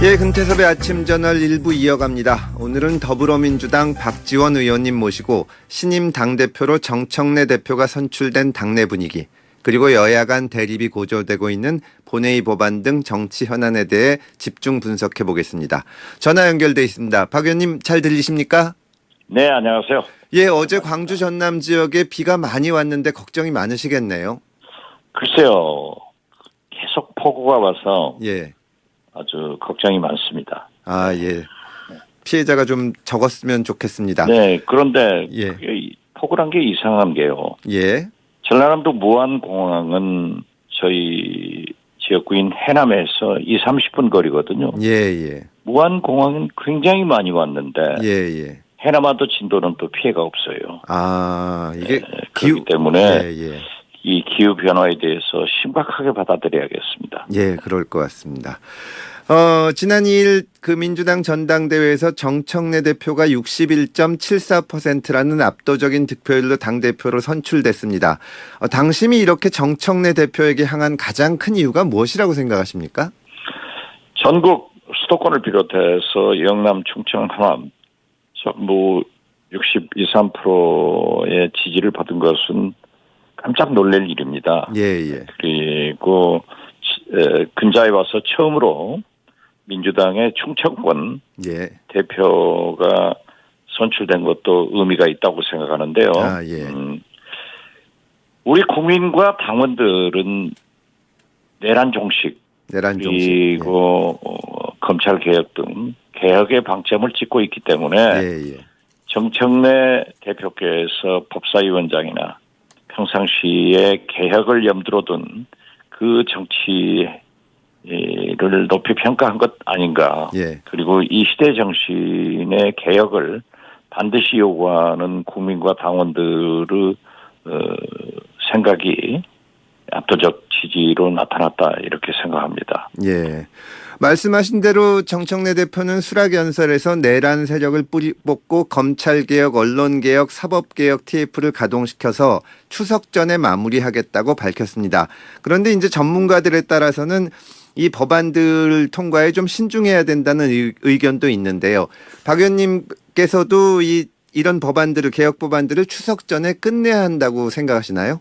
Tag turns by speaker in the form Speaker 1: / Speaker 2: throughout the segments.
Speaker 1: 예, 금태섭의 아침 저널 일부 이어갑니다. 오늘은 더불어민주당 박지원 의원님 모시고 신임 당대표로 정청래 대표가 선출된 당내 분위기, 그리고 여야 간 대립이 고조되고 있는 본회의 법안 등 정치 현안에 대해 집중 분석해 보겠습니다. 전화 연결돼 있습니다. 박 의원님 잘 들리십니까?
Speaker 2: 네, 안녕하세요.
Speaker 1: 예, 어제 광주 전남 지역에 비가 많이 왔는데 걱정이 많으시겠네요.
Speaker 2: 글쎄요, 계속 폭우가 와서
Speaker 1: 예.
Speaker 2: 아주 걱정이 많습니다.
Speaker 1: 아, 예. 피해자가 좀 적었으면 좋겠습니다.
Speaker 2: 네, 그런데
Speaker 1: 예.
Speaker 2: 폭우란 게 이상한 게요.
Speaker 1: 예.
Speaker 2: 전라남도 무안공항은 저희 지역구인 해남에서 2, 30분 거리거든요.
Speaker 1: 예, 예.
Speaker 2: 무안공항은 굉장히 많이 왔는데
Speaker 1: 예, 예.
Speaker 2: 해남와도 진도는 또 피해가 없어요.
Speaker 1: 아, 이게
Speaker 2: 네, 그렇기 때문에
Speaker 1: 예, 예.
Speaker 2: 이 기후 변화에 대해서 심각하게 받아들여야겠습니다.
Speaker 1: 예, 그럴 것 같습니다. 어, 지난 2일 그 민주당 전당대회에서 정청래 대표가 61.74%라는 압도적인 득표율로 당대표로 선출됐습니다. 어, 당심이 이렇게 정청래 대표에게 향한 가장 큰 이유가 무엇이라고 생각하십니까?
Speaker 2: 전국 수도권을 비롯해서 영남, 충청, 하남 전부 62, 3%의 지지를 받은 것은 깜짝 놀랄 일입니다.
Speaker 1: 예, 예.
Speaker 2: 그리고 근자에 와서 처음으로 민주당의 충청권
Speaker 1: 예.
Speaker 2: 대표가 선출된 것도 의미가 있다고 생각하는데요.
Speaker 1: 아, 예.
Speaker 2: 음, 우리 국민과 당원들은 내란 종식
Speaker 1: 내란 정식.
Speaker 2: 그리고 어, 검찰 개혁 등 개혁의 방점을 찍고 있기 때문에
Speaker 1: 예, 예.
Speaker 2: 정청래 대표께서 법사위원장이나 평상시에 개혁을 염두로 둔 그 정치를 높이 평가한 것 아닌가.
Speaker 1: 예.
Speaker 2: 그리고 이 시대 정신의 개혁을 반드시 요구하는 국민과 당원들의 어, 생각이 압도적 지지로 나타났다 이렇게 생각합니다.
Speaker 1: 예. 말씀하신 대로 정청래 대표는 수락연설에서 내란 세력을 뿌리 뽑고 검찰개혁, 언론개혁, 사법개혁 TF를 가동시켜서 추석 전에 마무리하겠다고 밝혔습니다. 그런데 이제 전문가들에 따라서는 이 법안들 통과에 좀 신중해야 된다는 의- 의견도 있는데요. 박 의원님께서도 이 이런 법안들을 개혁 법안들을 추석 전에 끝내야 한다고 생각하시나요?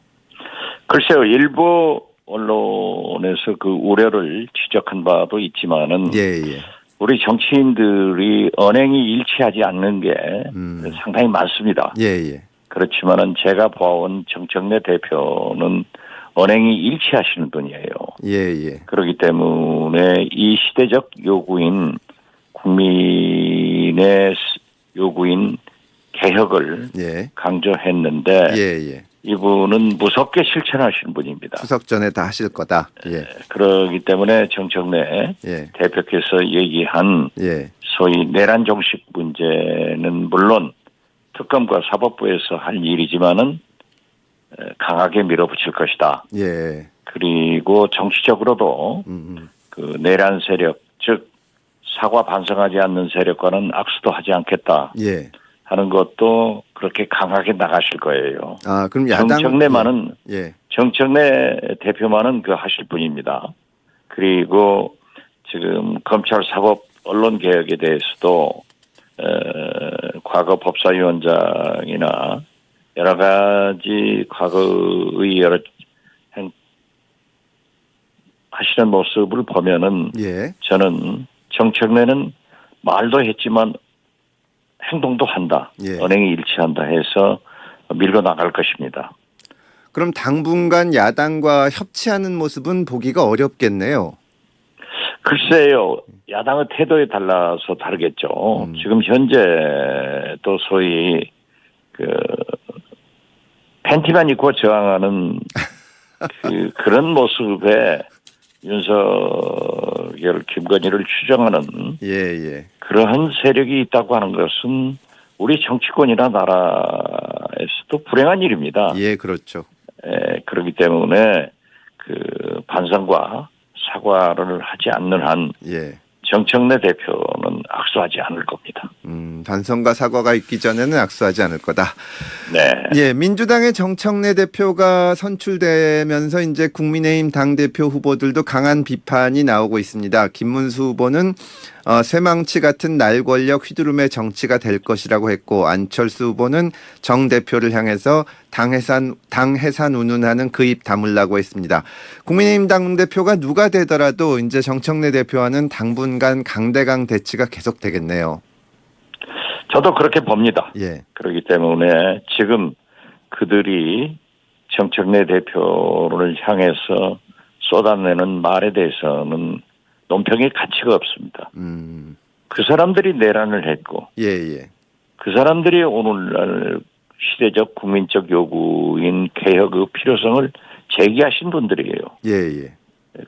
Speaker 2: 글쎄요, 일부 언론에서 그 우려를 지적한 바도 있지만은
Speaker 1: 예, 예.
Speaker 2: 우리 정치인들이 언행이 일치하지 않는 게
Speaker 1: 음.
Speaker 2: 상당히 많습니다.
Speaker 1: 예, 예.
Speaker 2: 그렇지만은 제가 봐온 정청래 대표는 언행이 일치하시는 분이에요.
Speaker 1: 예, 예.
Speaker 2: 그렇기 때문에 이 시대적 요구인 국민의 스- 요구인 개혁을
Speaker 1: 예.
Speaker 2: 강조했는데
Speaker 1: 예, 예.
Speaker 2: 이분은 무섭게 실천하시는 분입니다.
Speaker 1: 추석 전에 다 하실 거다. 예.
Speaker 2: 그러기 때문에 정청래
Speaker 1: 예.
Speaker 2: 대표께서 얘기한
Speaker 1: 예.
Speaker 2: 소위 내란 종식 문제는 물론 특검과 사법부에서 할 일이지만은 에, 강하게 밀어붙일 것이다.
Speaker 1: 예.
Speaker 2: 그리고 정치적으로도
Speaker 1: 음, 음.
Speaker 2: 그 내란 세력 즉 사과 반성하지 않는 세력과는 악수도 하지 않겠다
Speaker 1: 예.
Speaker 2: 하는 것도 그렇게 강하게 나가실 거예요.
Speaker 1: 아, 그럼 야당
Speaker 2: 정청래만은
Speaker 1: 예.
Speaker 2: 정청래 대표만은 그 하실 분입니다. 그리고 지금 검찰 사법 언론 개혁에 대해서도 에, 과거 법사위원장이나 여러 가지 과거의 여러 행, 하시는 모습을 보면은
Speaker 1: 예.
Speaker 2: 저는 정청래는 말도 했지만 행동도 한다.
Speaker 1: 예.
Speaker 2: 언행이 일치한다 해서 밀고 나갈 것입니다.
Speaker 1: 그럼 당분간 야당과 협치하는 모습은 보기가 어렵겠네요.
Speaker 2: 글쎄요, 야당의 태도에 달라서 다르겠죠.
Speaker 1: 음.
Speaker 2: 지금 현재 또 소위 그 팬티만 입고 저항하는 그 그런 모습에 윤석열, 김건희를 추정하는
Speaker 1: 예, 예.
Speaker 2: 그러한 세력이 있다고 하는 것은 우리 정치권이나 나라에서도 불행한 일입니다.
Speaker 1: 예, 그렇죠.
Speaker 2: 에, 그렇기 때문에 그 반성과 사과를 하지 않는 한
Speaker 1: 예.
Speaker 2: 정청래 대표는 악수하지 않을 겁니다.
Speaker 1: 음, 반성과 사과가 있기 전에는 악수하지 않을 거다.
Speaker 2: 네.
Speaker 1: 예, 민주당의 정청래 대표가 선출되면서 이제 국민의힘 당 대표 후보들도 강한 비판이 나오고 있습니다. 김문수 후보는 어, 쇠망치 같은 날 권력 휘두름의 정치가 될 것이라고 했고 안철수 후보는 정 대표를 향해서 당 해산 당 해산 운운하는 그 입 다물라고 했습니다. 국민의힘 당 대표가 누가 되더라도 이제 정청래 대표와는 당분간 강대강 대치가 계속 되겠네요.
Speaker 2: 저도 그렇게 봅니다.
Speaker 1: 예,
Speaker 2: 그렇기 때문에 지금 그들이 정청래 대표를 향해서 쏟아내는 말에 대해서는 논평의 가치가 없습니다.
Speaker 1: 음,
Speaker 2: 그 사람들이 내란을 했고
Speaker 1: 예, 예,
Speaker 2: 그 사람들이 오늘날 시대적 국민적 요구인 개혁의 필요성을 제기하신 분들이에요.
Speaker 1: 예, 예,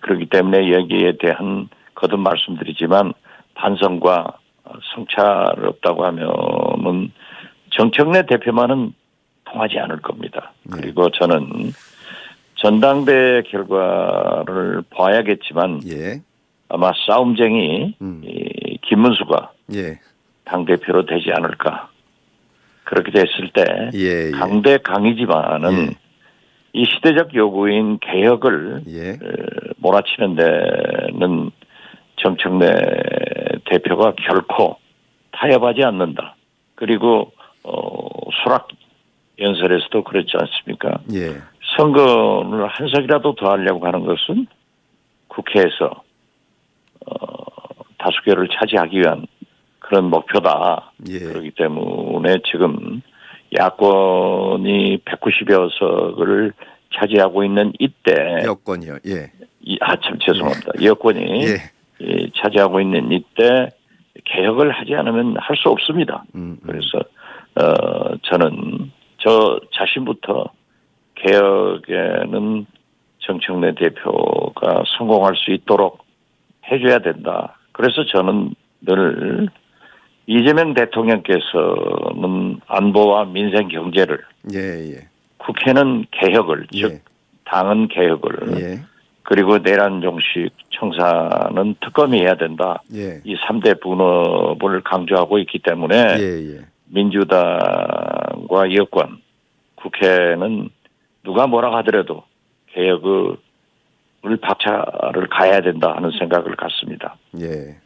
Speaker 2: 그렇기 때문에 여기에 대한 거듭 말씀드리지만 반성과 성찰 없다고 하면은 정청래 대표만은 통하지 않을 겁니다.
Speaker 1: 네.
Speaker 2: 그리고 저는 전당대 결과를 봐야겠지만
Speaker 1: 예,
Speaker 2: 아마 싸움쟁이
Speaker 1: 음.
Speaker 2: 이 김문수가
Speaker 1: 예,
Speaker 2: 당 대표로 되지 않을까 그렇게 됐을 때
Speaker 1: 예, 예.
Speaker 2: 강대 강이지만은
Speaker 1: 예.
Speaker 2: 이 시대적 요구인 개혁을
Speaker 1: 예,
Speaker 2: 에, 몰아치는 데는 정청래 대표가 결코 타협하지 않는다. 그리고 어, 수락 연설에서도 그랬지 않습니까?
Speaker 1: 예,
Speaker 2: 선거를 한 석이라도 더 하려고 하는 것은 국회에서 어, 다수결을 차지하기 위한 그런 목표다.
Speaker 1: 예,
Speaker 2: 그렇기 때문에 지금 야권이 190여 석을 차지하고 있는 이때
Speaker 1: 여건이요. 예,
Speaker 2: 아 참 죄송합니다. 여권이
Speaker 1: 예,
Speaker 2: 이 차지하고 있는 이때 개혁을 하지 않으면 할 수 없습니다.
Speaker 1: 음, 음.
Speaker 2: 그래서 어 저는 저 자신부터 개혁에는 정청래 대표가 성공할 수 있도록 해줘야 된다. 그래서 저는 늘 이재명 대통령께서는 안보와 민생 경제를
Speaker 1: 예, 예,
Speaker 2: 국회는 개혁을 즉
Speaker 1: 예,
Speaker 2: 당은 개혁을
Speaker 1: 예,
Speaker 2: 그리고 내란 종식 청사는 특검이 해야 된다.
Speaker 1: 예,
Speaker 2: 이 3대 분업을 강조하고 있기 때문에
Speaker 1: 예, 예,
Speaker 2: 민주당과 여권, 국회는 누가 뭐라 하더라도 개혁을 박차를 가야 된다 하는 생각을 갖습니다.
Speaker 1: 예.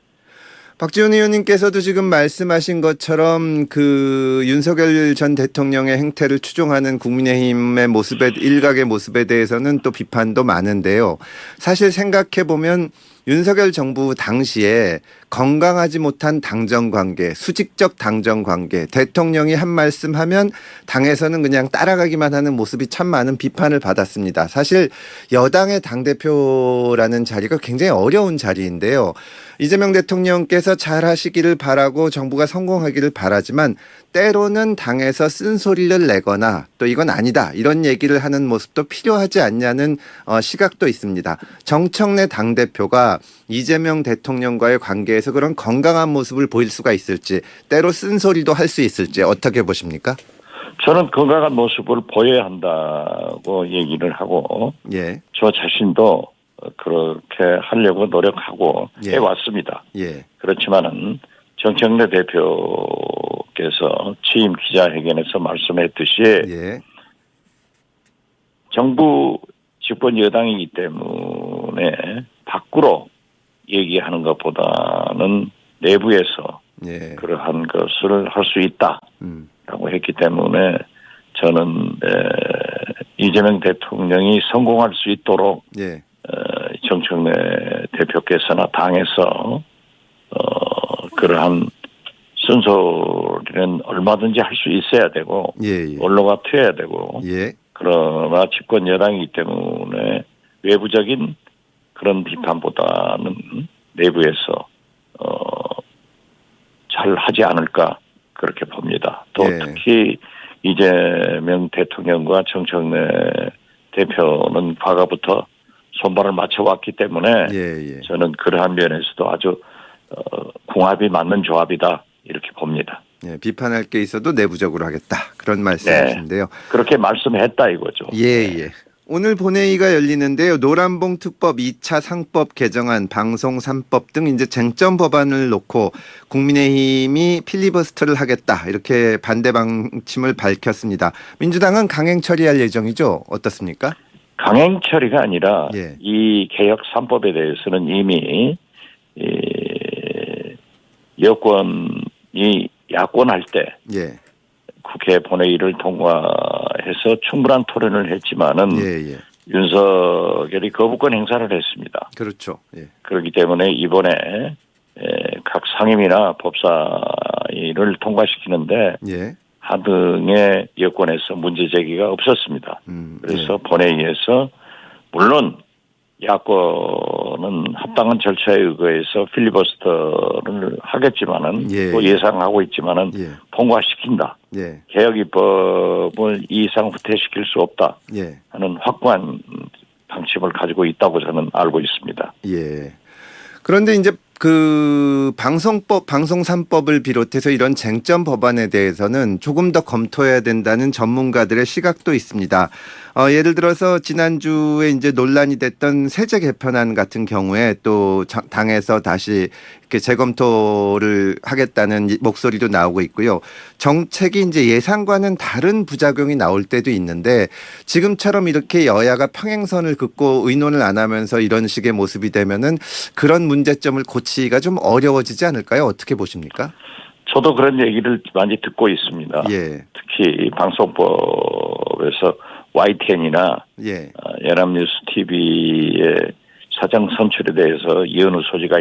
Speaker 1: 박지원 의원님께서도 지금 말씀하신 것처럼 그 윤석열 전 대통령의 행태를 추종하는 국민의힘의 모습에 일각의 모습에 대해서는 또 비판도 많은데요. 사실 생각해 보면 윤석열 정부 당시에 건강하지 못한 당정 관계, 수직적 당정 관계, 대통령이 한 말씀 하면 당에서는 그냥 따라가기만 하는 모습이 참 많은 비판을 받았습니다. 사실 여당의 당대표라는 자리가 굉장히 어려운 자리인데요. 이재명 대통령께서 잘 하시기를 바라고 정부가 성공하기를 바라지만 때로는 당에서 쓴소리를 내거나 또 이건 아니다 이런 얘기를 하는 모습도 필요하지 않냐는 어, 시각도 있습니다. 정청래 당대표가 이재명 대통령과의 관계에서 그런 건강한 모습을 보일 수가 있을지 때로 쓴소리도 할 수 있을지 어떻게 보십니까?
Speaker 2: 저는 건강한 모습을 보여야 한다고 얘기를 하고
Speaker 1: 예,
Speaker 2: 저 자신도 그렇게 하려고 노력하고
Speaker 1: 예.
Speaker 2: 해왔습니다.
Speaker 1: 예,
Speaker 2: 그렇지만은 정청래 대표께서 취임 기자회견에서 말씀했듯이
Speaker 1: 예,
Speaker 2: 정부 집권 여당이기 때문에 밖으로 얘기하는 것보다는 내부에서
Speaker 1: 예,
Speaker 2: 그러한 것을 할 수 있다라고
Speaker 1: 음,
Speaker 2: 했기 때문에 저는 에, 이재명 대통령이 성공할 수 있도록
Speaker 1: 예,
Speaker 2: 어, 정청래 대표께서나 당에서 어, 그러한 순서는 얼마든지 할 수 있어야 되고
Speaker 1: 예, 예,
Speaker 2: 언로가 트여야 되고
Speaker 1: 예,
Speaker 2: 그러나 집권 여당이기 때문에 외부적인 그런 비판보다는 내부에서 어, 잘 하지 않을까 그렇게 봅니다. 또
Speaker 1: 예.
Speaker 2: 특히 이재명 대통령과 정청래 대표는 과거부터 손발을 맞춰왔기 때문에
Speaker 1: 예, 예.
Speaker 2: 저는 그러한 면에서도 아주 어, 궁합이 맞는 조합이다 이렇게 봅니다.
Speaker 1: 예, 비판할 게 있어도 내부적으로 하겠다 그런 말씀이신데요.
Speaker 2: 그렇게 말씀했다 이거죠.
Speaker 1: 예, 예. 오늘 본회의가 열리는데요. 노란봉 특법 2차 상법 개정안, 방송 3법 등 이제 쟁점 법안을 놓고 국민의힘이 필리버스터를 하겠다 이렇게 반대 방침을 밝혔습니다. 민주당은 강행 처리할 예정이죠. 어떻습니까?
Speaker 2: 강행 처리가 아니라
Speaker 1: 예.
Speaker 2: 이 개혁 3법에 대해서는 이미 이 여권이 야권할 때
Speaker 1: 예,
Speaker 2: 국회 본회의를 통과해서 충분한 토론을 했지만은
Speaker 1: 예, 예.
Speaker 2: 윤석열이 거부권 행사를 했습니다.
Speaker 1: 그렇죠. 예,
Speaker 2: 그렇기 때문에 이번에 에, 각 상임이나 법사위를 통과시키는데
Speaker 1: 예,
Speaker 2: 하등의 여권에서 문제 제기가 없었습니다.
Speaker 1: 음,
Speaker 2: 그래서 본회의에서 물론 야권은 합당한 절차에 의거해서 필리버스터를 하겠지만은
Speaker 1: 예.
Speaker 2: 또 예상하고 있지만은
Speaker 1: 예,
Speaker 2: 통과시킨다.
Speaker 1: 예,
Speaker 2: 개혁 입법을 이 이상 후퇴시킬 수 없다
Speaker 1: 예,
Speaker 2: 하는 확고한 방침을 가지고 있다고 저는 알고 있습니다.
Speaker 1: 예. 그런데 이제 그 방송법, 방송 3법을 비롯해서 이런 쟁점 법안에 대해서는 조금 더 검토해야 된다는 전문가들의 시각도 있습니다. 어, 예를 들어서 지난주에 이제 논란이 됐던 세제 개편안 같은 경우에 또 자- 당에서 다시 이렇게 재검토를 하겠다는 이- 목소리도 나오고 있고요. 정책이 이제 예상과는 다른 부작용이 나올 때도 있는데 지금처럼 이렇게 여야가 평행선을 긋고 의논을 안 하면서 이런 식의 모습이 되면은 그런 문제점을 고치기가 좀 어려워지지 않을까요? 어떻게 보십니까?
Speaker 2: 저도 그런 얘기를 많이 듣고 있습니다.
Speaker 1: 예,
Speaker 2: 특히 방송법에서 YTN이나
Speaker 1: 예,
Speaker 2: 연합뉴스 TV의 사장 선출에 대해서 이언의 소지가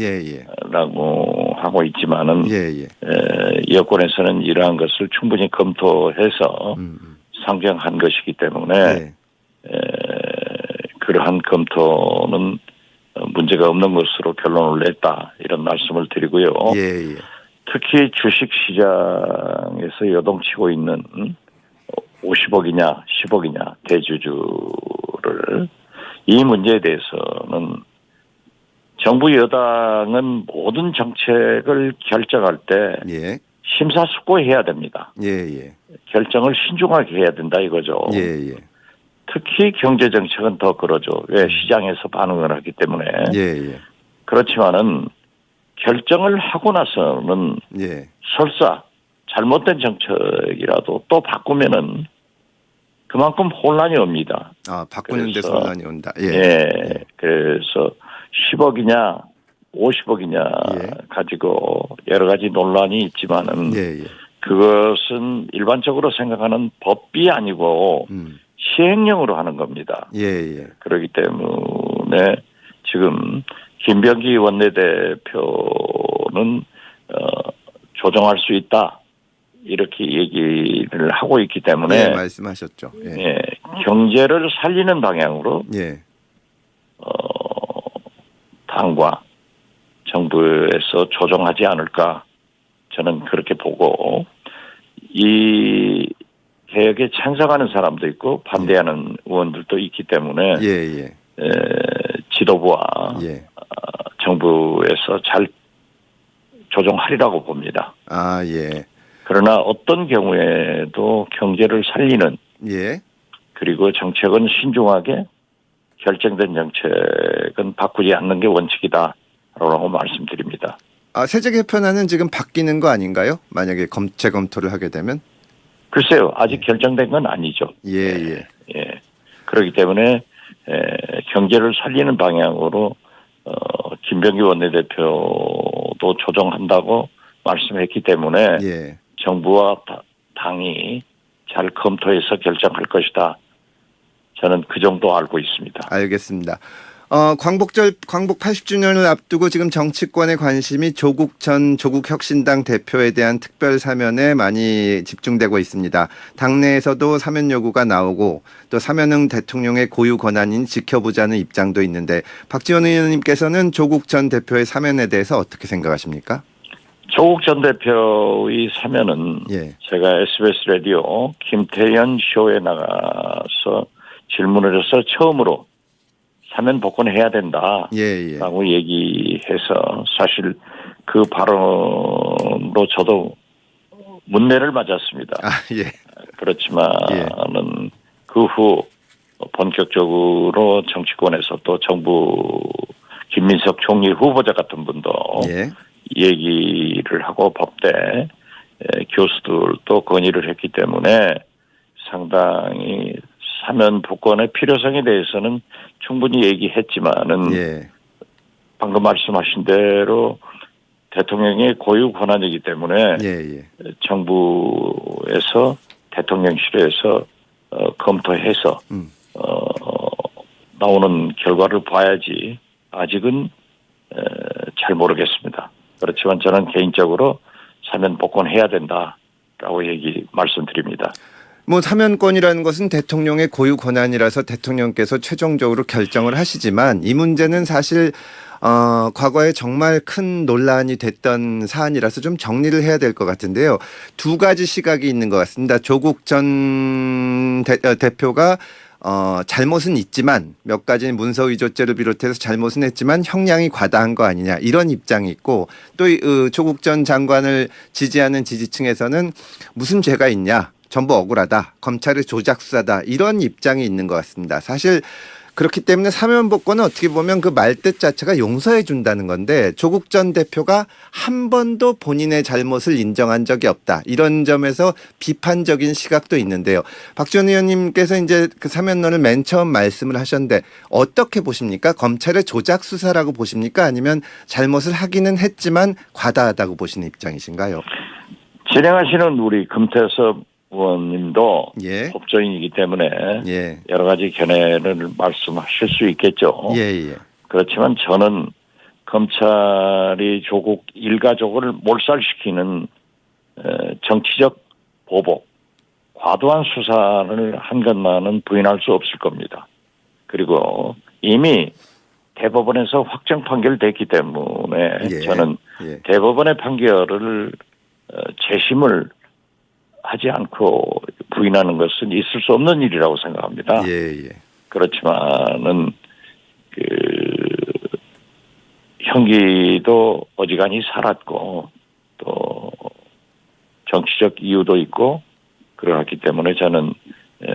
Speaker 1: 예, 예,
Speaker 2: 있다라고 하고 있지만은
Speaker 1: 예, 예.
Speaker 2: 에, 여권에서는 이러한 것을 충분히 검토해서
Speaker 1: 음, 음.
Speaker 2: 상정한 것이기 때문에
Speaker 1: 예,
Speaker 2: 에, 그러한 검토는 어, 문제가 없는 것으로 결론을 냈다 이런 말씀을 드리고요.
Speaker 1: 예, 예.
Speaker 2: 특히 주식 시장에서 여동치고 있는 50억이냐 10억이냐 대주주를. 이 문제에 대해서는 정부 여당은 모든 정책을 결정할 때
Speaker 1: 예,
Speaker 2: 심사숙고해야 됩니다.
Speaker 1: 예, 예,
Speaker 2: 결정을 신중하게 해야 된다 이거죠.
Speaker 1: 예, 예,
Speaker 2: 특히 경제 정책은 더 그러죠. 왜 시장에서 반응을 하기 때문에.
Speaker 1: 예, 예,
Speaker 2: 그렇지만은 결정을 하고 나서는
Speaker 1: 예,
Speaker 2: 설사 잘못된 정책이라도 또 바꾸면은 그만큼 혼란이 옵니다.
Speaker 1: 아 바꾸는 데서
Speaker 2: 그래서-
Speaker 1: 논란이 온다.
Speaker 2: 예.
Speaker 1: 예,
Speaker 2: 그래서 10억이냐 50억이냐
Speaker 1: 예.
Speaker 2: 가지고 여러 가지 논란이 있지만은
Speaker 1: 예, 예,
Speaker 2: 그것은 일반적으로 생각하는 법이 아니고
Speaker 1: 음,
Speaker 2: 시행령으로 하는 겁니다.
Speaker 1: 예, 예,
Speaker 2: 그렇기 때문에 지금 김병기 원내대표는 어, 조정할 수 있다 이렇게 얘기를 하고 있기 때문에
Speaker 1: 네, 말씀하셨죠. 예,
Speaker 2: 예, 경제를 살리는 방향으로
Speaker 1: 예,
Speaker 2: 어, 당과 정부에서 조정하지 않을까 저는 그렇게 보고 이 개혁에 찬성하는 사람도 있고 반대하는 의원들도 있기 때문에
Speaker 1: 예, 예,
Speaker 2: 에, 지도부와
Speaker 1: 예.
Speaker 2: 정부에서 잘 조정하리라고 봅니다.
Speaker 1: 아, 예,
Speaker 2: 그러나 어떤 경우에도 경제를 살리는
Speaker 1: 예,
Speaker 2: 그리고 정책은 신중하게 결정된 정책은 바꾸지 않는 게 원칙이다라고 말씀드립니다.
Speaker 1: 아 세제 개편안은 지금 바뀌는 거 아닌가요? 만약에 검체 검토를 하게 되면
Speaker 2: 글쎄요, 아직 결정된 건 아니죠.
Speaker 1: 예, 예,
Speaker 2: 예. 그렇기 때문에 에, 경제를 살리는 방향으로 어, 김병기 원내대표도 조정한다고 말씀했기 때문에
Speaker 1: 예,
Speaker 2: 정부와 다- 당이 잘 검토해서 결정할 것이다. 저는 그 정도 알고 있습니다.
Speaker 1: 알겠습니다. 어, 광복절 광복 80주년을 앞두고 지금 정치권의 관심이 조국 전 조국 혁신당 대표에 대한 특별 사면에 많이 집중되고 있습니다. 당내에서도 사면 요구가 나오고 또 사면은 대통령의 고유 권한인 지켜보자는 입장도 있는데 박지원 의원님께서는 조국 전 대표의 사면에 대해서 어떻게 생각하십니까?
Speaker 2: 조국 전 대표의 사면은
Speaker 1: 예,
Speaker 2: 제가 SBS 라디오 김태현 쇼에 나가서 질문을 해서 처음으로 사면 복권해야 된다라고
Speaker 1: 예, 예,
Speaker 2: 얘기해서 사실 그 발언으로 저도 문매를 맞았습니다.
Speaker 1: 아, 예,
Speaker 2: 그렇지만은 그 후 본격적으로 정치권에서 또 정부 김민석 총리 후보자 같은 분도
Speaker 1: 예.
Speaker 2: 얘기를 하고 법대 에, 교수들도 건의를 했기 때문에 상당히 사면 복권의 필요성에 대해서는 충분히 얘기했지만은
Speaker 1: 예.
Speaker 2: 방금 말씀하신 대로 대통령의 고유 권한이기 때문에
Speaker 1: 예. 예.
Speaker 2: 정부에서 대통령실에서 어, 검토해서
Speaker 1: 음.
Speaker 2: 어, 나오는 결과를 봐야지 아직은 에, 잘 모르겠습니다. 그렇지만 저는 개인적으로 사면 복권해야 된다라고 얘기 말씀드립니다.
Speaker 1: 뭐 사면권이라는 것은 대통령의 고유 권한이라서 대통령께서 최종적으로 결정을 하시지만 이 문제는 사실 어, 과거에 정말 큰 논란이 됐던 사안이라서 좀 정리를 해야 될 것 같은데요. 두 가지 시각이 있는 것 같습니다. 조국 전 대, 어, 대표가 어, 잘못은 있지만 몇 가지 문서 위조죄를 비롯해서 잘못은 했지만 형량이 과다한 거 아니냐 이런 입장이 있고 또 이, 어, 조국 전 장관을 지지하는 지지층에서는 무슨 죄가 있냐? 전부 억울하다. 검찰의 조작 수사다. 이런 입장이 있는 것 같습니다. 사실 그렇기 때문에 사면 복권은 어떻게 보면 그 말뜻 자체가 용서해 준다는 건데 조국 전 대표가 한 번도 본인의 잘못을 인정한 적이 없다. 이런 점에서 비판적인 시각도 있는데요. 박지원 의원님께서 이제 그 사면론을 맨 처음 말씀을 하셨는데 어떻게 보십니까? 검찰의 조작 수사라고 보십니까? 아니면 잘못을 하기는 했지만 과다하다고 보시는 입장이신가요?
Speaker 2: 진행하시는 우리 금태섭 의원님도
Speaker 1: 예.
Speaker 2: 법조인이기 때문에
Speaker 1: 예.
Speaker 2: 여러 가지 견해를 말씀하실 수 있겠죠.
Speaker 1: 예, 예.
Speaker 2: 그렇지만 저는 검찰이 조국 일가족을 몰살시키는 에, 정치적 보복, 과도한 수사를 한 것만은 부인할 수 없을 겁니다. 그리고 이미 대법원에서 확정 판결됐기 때문에
Speaker 1: 예.
Speaker 2: 저는
Speaker 1: 예.
Speaker 2: 대법원의 판결을 어, 재심을 하지 않고 부인하는 것은 있을 수 없는 일이라고 생각합니다.
Speaker 1: 예, 예.
Speaker 2: 그렇지만은 그 형기도 어지간히 살았고 또 정치적 이유도 있고 그러기 때문에 저는 에,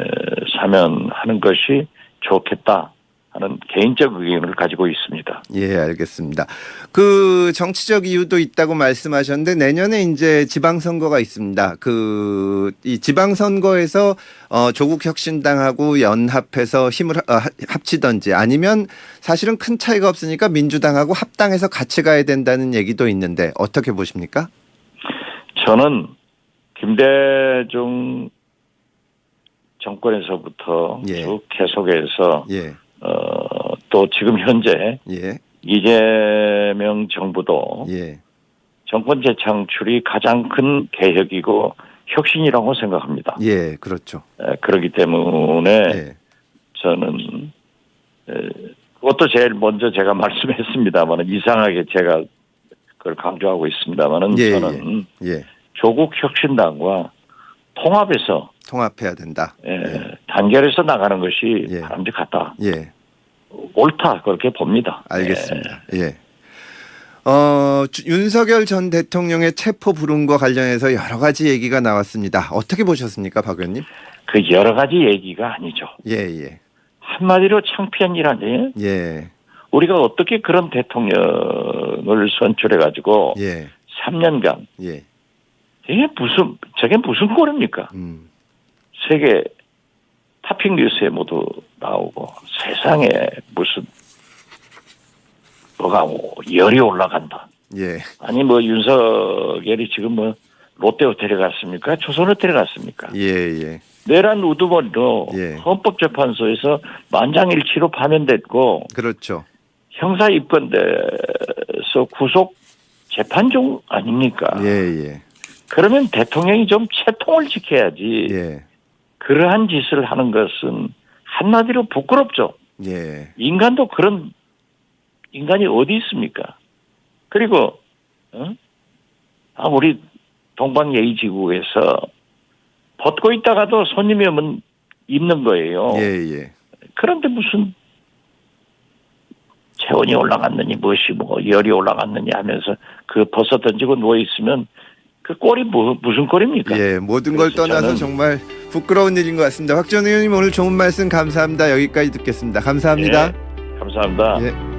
Speaker 2: 사면하는 것이 좋겠다 하는 개인적 의견을 가지고 있습니다.
Speaker 1: 예, 알겠습니다. 그 정치적 이유도 있다고 말씀하셨는데 내년에 이제 지방선거가 있습니다. 그 이 지방선거에서 어 조국 혁신당하고 연합해서 힘을 하- 어, 하- 합치던지 아니면 사실은 큰 차이가 없으니까 민주당하고 합당해서 같이 가야 된다는 얘기도 있는데 어떻게 보십니까?
Speaker 2: 저는 김대중 정권에서부터
Speaker 1: 예.
Speaker 2: 쭉 계속해서
Speaker 1: 예,
Speaker 2: 어, 또 지금 현재
Speaker 1: 예,
Speaker 2: 이재명 정부도
Speaker 1: 예,
Speaker 2: 정권 재창출이 가장 큰 개혁이고 혁신이라고 생각합니다.
Speaker 1: 예, 그렇죠.
Speaker 2: 에, 그렇기 때문에
Speaker 1: 예,
Speaker 2: 저는 에, 그것도 제일 먼저 제가 말씀했습니다만은 이상하게 제가 그걸 강조하고 있습니다만은
Speaker 1: 예,
Speaker 2: 저는
Speaker 1: 예,
Speaker 2: 조국 혁신당과 통합해서
Speaker 1: 통합해야 된다.
Speaker 2: 에,
Speaker 1: 예,
Speaker 2: 단결해서 나가는 것이
Speaker 1: 예.
Speaker 2: 바람직하다.
Speaker 1: 예.
Speaker 2: 옳다 그렇게 봅니다.
Speaker 1: 알겠습니다. 예. 어, 주- 윤석열 전 대통령의 체포 불응과 관련해서 여러 가지 얘기가 나왔습니다. 어떻게 보셨습니까, 박 의원님?
Speaker 2: 그 여러 가지 얘기가 아니죠.
Speaker 1: 예, 예.
Speaker 2: 한마디로 창피한 일 아니에요?
Speaker 1: 예.
Speaker 2: 우리가 어떻게 그런 대통령을 선출해 가지고
Speaker 1: 예.
Speaker 2: 3년간
Speaker 1: 예.
Speaker 2: 이게 무슨 저게 무슨 꼴입니까?
Speaker 1: 음.
Speaker 2: 세계 타핑 뉴스에 모두 나오고 세상에 무슨 뭐가 뭐 열이 올라간다.
Speaker 1: 예.
Speaker 2: 아니 뭐 윤석열이 지금 뭐 롯데 호텔에 갔습니까? 조선 호텔에 갔습니까?
Speaker 1: 예, 예.
Speaker 2: 내란 우두머리로
Speaker 1: 예.
Speaker 2: 헌법재판소에서 만장일치로 파면됐고
Speaker 1: 그렇죠.
Speaker 2: 형사 입건돼서 구속 재판 중 아닙니까?
Speaker 1: 예, 예.
Speaker 2: 그러면 대통령이 좀 채통을 지켜야지.
Speaker 1: 예.
Speaker 2: 그러한 짓을 하는 것은 한마디로 부끄럽죠.
Speaker 1: 예.
Speaker 2: 인간도 그런 인간이 어디 있습니까? 그리고 어? 아 우리 동방예의지국에서 벗고 있다가도 손님이 오면 입는 거예요.
Speaker 1: 예, 예.
Speaker 2: 그런데 무슨 체온이 올라갔느니 무엇이 뭐 열이 올라갔느니 하면서 그 벗어 던지고 누워 있으면 그그 꼴이 뭐, 무슨 꼴입니까?
Speaker 1: 예, 모든 걸 떠나서
Speaker 2: 저는-
Speaker 1: 정말 부끄러운 일인 것 같습니다. 박전 의원님 오늘 좋은 말씀 감사합니다. 여기까지 듣겠습니다. 감사합니다.
Speaker 2: 예, 감사합니다.
Speaker 1: 예.